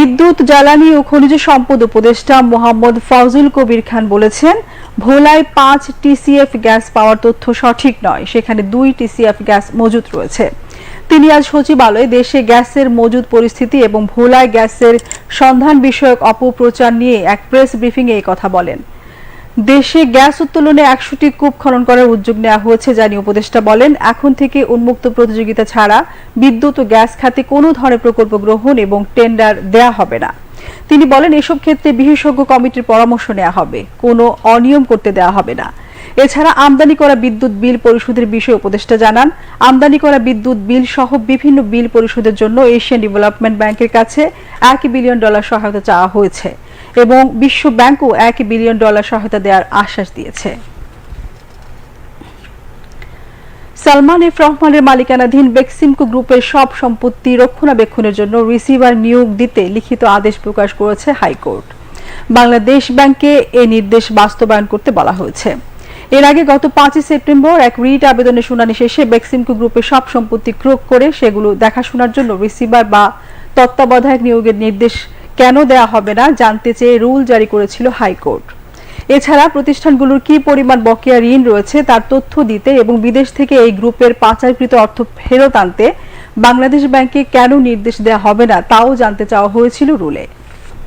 বিদ্যুৎ, জ্বালানি ও খনিজ সম্পদ উপদেষ্টা মোহাম্মদ ফজল কবির খান বলেছেন, ভোলায় পাঁচ টিসিএফ গ্যাস পাওয়ার তথ্য সঠিক নয়, সেখানে দুই টিসিএফ গ্যাস মজুত রয়েছে। তিনি আজ সচিবালয়ে দেশে গ্যাসের মজুদ পরিস্থিতি এবং ভোলায় গ্যাসের সন্ধান বিষয়ক অপপ্রচার নিয়ে এক প্রেস ব্রিফিংয়ে কথা বলেন। দেশে গ্যাস উত্তোলনে একশোটি কূপ খনন করার উদ্যোগ নেওয়া হয়েছে জানি উপদেষ্টা বলেন, এখন থেকে উন্মুক্ত প্রতিযোগিতা ছাড়া বিদ্যুৎ ও গ্যাস খাতে কোনো ধরনের প্রকল্প গ্রহণ এবং টেন্ডার দেয়া হবে না। তিনি বলেন, এসব ক্ষেত্রে বিশেষজ্ঞ কমিটির পরামর্শ নেওয়া হবে, কোনো অনিয়ম করতে দেওয়া হবে না। এছাড়া আমদানি করা বিদ্যুৎ বিল পরিশোধের বিষয়ে উপদেষ্টা জানান, আমদানি করা বিদ্যুৎ বিল সহ বিভিন্ন বিল পরিশোধের জন্য এশিয়ান ডেভেলপমেন্ট ব্যাংকের কাছে এক বিলিয়ন ডলার সহায়তা চাওয়া হয়েছে। এবং বিশ্ব ব্যাংকও এক বিলিয়ন ডলার সহায়তা দেওয়ার আশ্বাস দিয়েছে। সালমান এফ রহমানের মালিকানাধীন বেক্সিমকো গ্রুপের সব সম্পত্তি রক্ষণাবেক্ষণের জন্য রিসিভার নিয়োগ দিতে লিখিত আদেশ প্রকাশ করেছে হাইকোর্ট। বাংলাদেশ ব্যাংকে এ নির্দেশ বাস্তবায়ন করতে বলা হয়েছে। এর আগে গত পাঁচই সেপ্টেম্বর এক রিট আবেদনের শুনানি শেষে বেক্সিমকো গ্রুপের সব সম্পত্তি ক্রোক করে সেগুলো দেখাশোনার জন্য রিসিভার বা তত্ত্বাবধায়ক নিয়োগের নির্দেশ কেন দেয়া হবে না জানতে চেয়ে রুল জারি করেছিল হাইকোর্ট। এছাড়া প্রতিষ্ঠানগুলোর কি পরিমাণ বকেয়া ঋণ রয়েছে তার তথ্য দিতে এবং বিদেশ থেকে এই গ্রুপের পাচারকৃত অর্থ ফেরত আনতে বাংলাদেশ ব্যাংকে কেন নির্দেশ দেওয়া হবে না তাও জানতে চাওয়া হয়েছিল রুলে।